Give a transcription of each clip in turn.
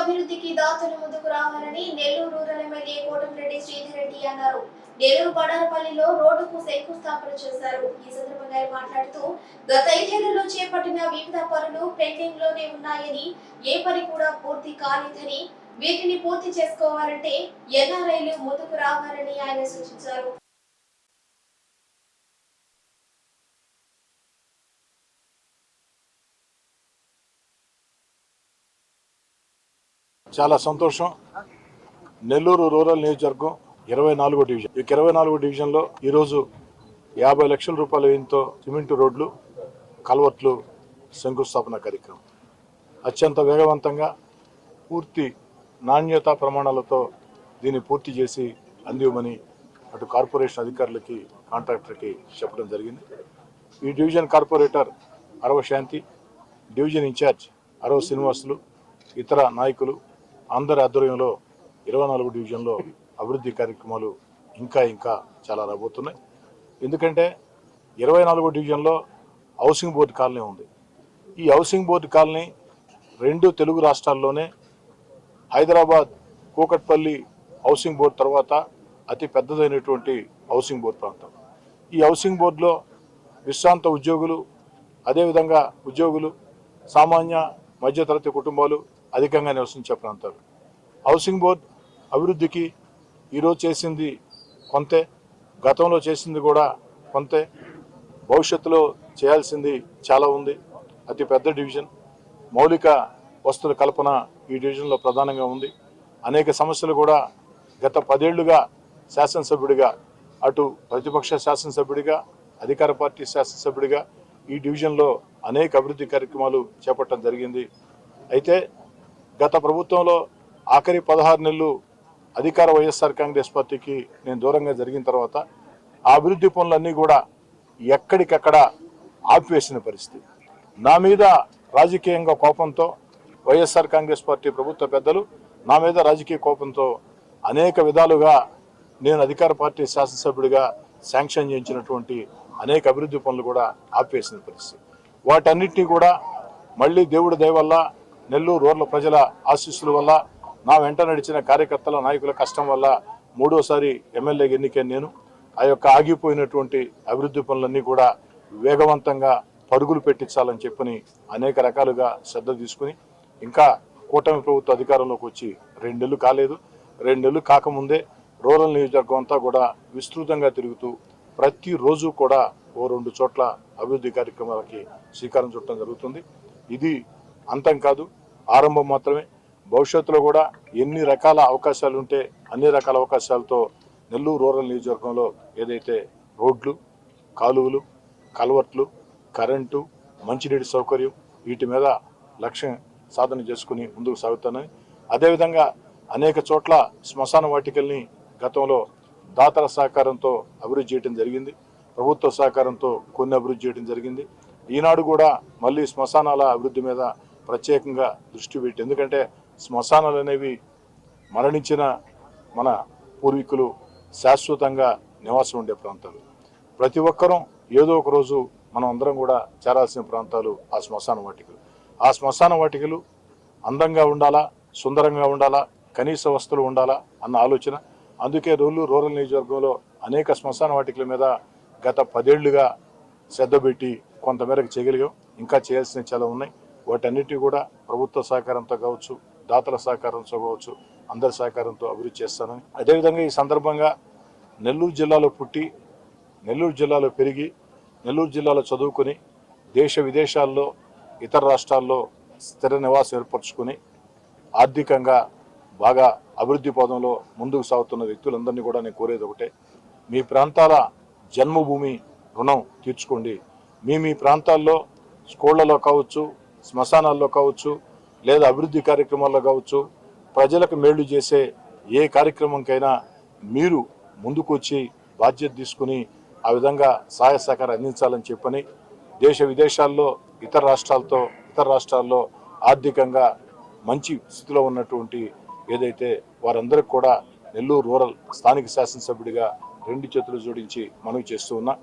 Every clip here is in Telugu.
అభివృద్ధికి దాతలు ముందుకు రావాలని నెల్లూరు రూరల్ ఎమ్మెల్యే కోటమిరెడ్డి శ్రీధర్ రెడ్డి అన్నారు. నెల్లూరు పడారపల్లిలో రోడ్డుకు శంకుస్థాపన చేశారు. ఈ సందర్భంగా ఆయన మాట్లాడుతూ గత ఐదేళ్ళలో చేపట్టిన వివిధ పనులు పెండింగ్లోనే ఉన్నాయని ఏ పని కూడా పూర్తి కాలేదని వీటిని పూర్తి చేసుకోవాలంటే ఎన్ఆర్ఐలు ముందుకు రావాలని ఆయన సూచించారు. చాలా సంతోషం. నెల్లూరు రూరల్ నియోజకవర్గం ఇరవై నాలుగో డివిజన్. ఈ ఇరవై నాలుగో డివిజన్లో ఈరోజు యాభై లక్షల రూపాయల వ్యయంతో సిమెంట్ రోడ్లు కల్వర్ట్లు శంకుస్థాపన కార్యక్రమం. అత్యంత వేగవంతంగా పూర్తి నాణ్యత ప్రమాణాలతో దీన్ని పూర్తి చేసి అందివ్వమని అటు కార్పొరేషన్ అధికారులకి కాంట్రాక్టర్కి చెప్పడం జరిగింది. ఈ division corporator Arava Shanti division incharge Arava Srinivasulu ఇతర నాయకులు అందరి ఆధ్వర్యంలో ఇరవై నాలుగు డివిజన్లో అభివృద్ధి కార్యక్రమాలు ఇంకా ఇంకా చాలా రాబోతున్నాయి. ఎందుకంటే ఇరవై నాలుగో డివిజన్లో హౌసింగ్ బోర్డు కాలనీ ఉంది. ఈ హౌసింగ్ బోర్డు కాలనీ రెండు తెలుగు రాష్ట్రాల్లోనే హైదరాబాద్ కూకట్పల్లి హౌసింగ్ బోర్డు తర్వాత అతి పెద్దదైనటువంటి హౌసింగ్ బోర్డు ప్రాంతం. ఈ హౌసింగ్ బోర్డులో విశ్రాంత ఉద్యోగులు అదేవిధంగా ఉద్యోగులు సామాన్య మధ్యతరగతి కుటుంబాలు అధికంగా నివసించే ప్రాంతాలు హౌసింగ్ బోర్డ్ అభివృద్ధికి ఈరోజు చేసింది కొంతే గతంలో చేసింది కూడా కొంతే. భవిష్యత్తులో చేయాల్సింది చాలా ఉంది. అతి పెద్ద డివిజన్. మౌలిక వస్తువుల కల్పన ఈ డివిజన్లో ప్రధానంగా ఉంది. అనేక సమస్యలు కూడా గత పదేళ్ళుగా శాసనసభ్యుడిగా అటు ప్రతిపక్ష శాసనసభ్యుడిగా అధికార పార్టీ శాసనసభ్యుడిగా ఈ డివిజన్లో అనేక అభివృద్ధి కార్యక్రమాలు చేపట్టడం జరిగింది. అయితే గత ప్రభుత్వంలో ఆఖరి పదహారు నెలలు అధికార వైఎస్ఆర్ కాంగ్రెస్ పార్టీకి నేను దూరంగా జరిగిన తర్వాత ఆ అభివృద్ధి పనులన్నీ కూడా ఎక్కడికక్కడ ఆపివేసిన పరిస్థితి. నా మీద రాజకీయంగా కోపంతో వైఎస్ఆర్ కాంగ్రెస్ పార్టీ ప్రభుత్వ పెద్దలు నా మీద రాజకీయ కోపంతో అనేక విధాలుగా నేను అధికార పార్టీ శాసనసభ్యుడిగా శాంక్షన్ చేయించినటువంటి అనేక అభివృద్ధి పనులు కూడా ఆపివేసిన పరిస్థితి. వాటన్నిటినీ కూడా మళ్ళీ దేవుడి దయవల్ల నెల్లూరు రోడ్ల ప్రజల ఆశీస్సుల వల్ల నా వెంట నడిచిన కార్యకర్తల నాయకుల కష్టం వల్ల మూడోసారి ఎమ్మెల్యేగా ఎన్నికైన నేను. ఆ యొక్క ఆగిపోయినటువంటి అభివృద్ధి పనులన్నీ కూడా వేగవంతంగా పరుగులు పెట్టించాలని చెప్పని అనేక రకాలుగా శ్రద్ధ తీసుకుని ఇంకా కూటమి ప్రభుత్వ అధికారంలోకి వచ్చి రెండేళ్ళు కాలేదు. రెండేళ్ళు కాకముందే రూరల్ నియోజకవర్గం అంతా కూడా విస్తృతంగా తిరుగుతూ ప్రతిరోజు కూడా ఓ రెండు చోట్ల అభివృద్ధి కార్యక్రమాలకి శ్రీకారం చుట్టడం జరుగుతుంది. ఇది అంతం కాదు ఆరంభం మాత్రమే. భవిష్యత్తులో కూడా ఎన్ని రకాల అవకాశాలు ఉంటే అన్ని రకాల అవకాశాలతో నెల్లూరు రూరల్ నియోజకవర్గంలో ఏదైతే రోడ్లు కాలువలు కలవట్లు కరెంటు మంచినీటి సౌకర్యం వీటి మీద లక్ష్యం సాధన చేసుకుని ముందుకు సాగుతానని. అదేవిధంగా అనేక చోట్ల శ్మశాన వాటికల్ని గతంలో దాతల సహకారంతో అభివృద్ధి చేయడం జరిగింది. ప్రభుత్వ సహకారంతో కొన్ని అభివృద్ధి చేయడం జరిగింది. ఈనాడు కూడా మళ్ళీ శ్మశానాల అభివృద్ధి మీద ప్రత్యేకంగా దృష్టి పెట్టి ఎందుకంటే శ్మశానాలు అనేవి మరణించిన మన పూర్వీకులు శాశ్వతంగా నివాసం ఉండే ప్రాంతాలు. ప్రతి ఒక్కరూ ఏదో ఒక రోజు మనం అందరం కూడా చేరాల్సిన ప్రాంతాలు ఆ శ్మశాన వాటికలు. ఆ శ్మశాన వాటికలు అందంగా ఉండాలా? సుందరంగా ఉండాలా? కనీస వస్తువులు ఉండాలా? అన్న ఆలోచన. అందుకే రూలు రూరల్ నియోజకవర్గంలో అనేక శ్మశాన వాటికల మీద గత పదేళ్ళుగా శ్రద్ధ పెట్టి కొంతమేరకు చేయగలిగాం. ఇంకా చేయాల్సినవి చాలా ఉన్నాయి. వాటన్నిటి కూడా ప్రభుత్వ సహకారంతో కావచ్చు దాతల సహకారంతో కావచ్చు అందరి సహకారంతో అభివృద్ధి చేస్తానని. అదేవిధంగా ఈ సందర్భంగా నెల్లూరు జిల్లాలో పుట్టి నెల్లూరు జిల్లాలో పెరిగి నెల్లూరు జిల్లాలో చదువుకుని దేశ విదేశాల్లో ఇతర రాష్ట్రాల్లో స్థిర నివాసం ఏర్పరచుకుని ఆర్థికంగా బాగా అభివృద్ధి పదంలో ముందుకు సాగుతున్న వ్యక్తులందరినీ కూడా నేను కోరేది ఒకటే. మీ ప్రాంతాల జన్మభూమి రుణం తీర్చుకోండి. మీ మీ ప్రాంతాల్లో స్కూళ్ళలో కావచ్చు శ్మశానాల్లో కావచ్చు లేదా అభివృద్ధి కార్యక్రమాల్లో కావచ్చు ప్రజలకు మేళ్ళు చేసే ఏ కార్యక్రమంకైనా మీరు ముందుకు వచ్చి బాధ్యత తీసుకుని ఆ విధంగా సహాయ సహకారం అందించాలని చెప్పని దేశ విదేశాల్లో ఇతర రాష్ట్రాలతో ఇతర రాష్ట్రాల్లో ఆర్థికంగా మంచి స్థితిలో ఉన్నటువంటి ఏదైతే వారందరికి కూడా నెల్లూరు రూరల్ స్థానిక శాసనసభ్యుడిగా రెండు చేతులు జోడించి మనవి చేస్తూ ఉన్నా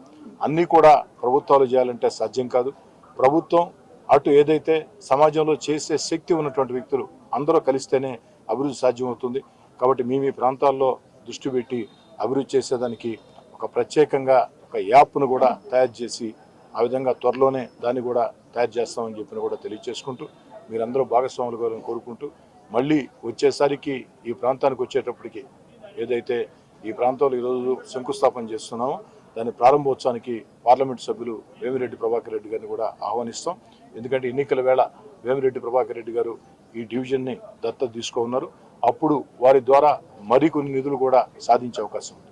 అన్నీ కూడా ప్రభుత్వాలు చేయాలంటే సాధ్యం కాదు. ప్రభుత్వం అటు ఏదైతే సమాజంలో చేసే శక్తి ఉన్నటువంటి వ్యక్తులు అందరూ కలిస్తేనే అభివృద్ధి సాధ్యమవుతుంది. కాబట్టి మీ మీ ప్రాంతాల్లో దృష్టి పెట్టి అభివృద్ధి చేసేదానికి ఒక ప్రత్యేకంగా ఒక యాప్ను కూడా తయారు చేసి ఆ విధంగా త్వరలోనే దాన్ని కూడా తయారు చేస్తామని చెప్పిన కూడా తెలియజేసుకుంటూ మీరందరూ భాగస్వాములు కావాలని కోరుకుంటూ మళ్ళీ వచ్చేసరికి ఈ ప్రాంతానికి వచ్చేటప్పటికి ఏదైతే ఈ ప్రాంతంలో ఈరోజు శంకుస్థాపన చేస్తున్నామో దాని ప్రారంభోత్సవానికి పార్లమెంట్ సభ్యులు వేమిరెడ్డి ప్రభాకర్ రెడ్డి గారిని కూడా ఆహ్వానిస్తాం. ఎందుకంటే ఎన్నికల వేళ వేమిరెడ్డి ప్రభాకర్ రెడ్డి గారు ఈ డివిజన్ని దత్తత తీసుకో ఉన్నారు అప్పుడు వారి ద్వారా మరికొన్ని నిధులు కూడా సాధించే అవకాశం ఉంది.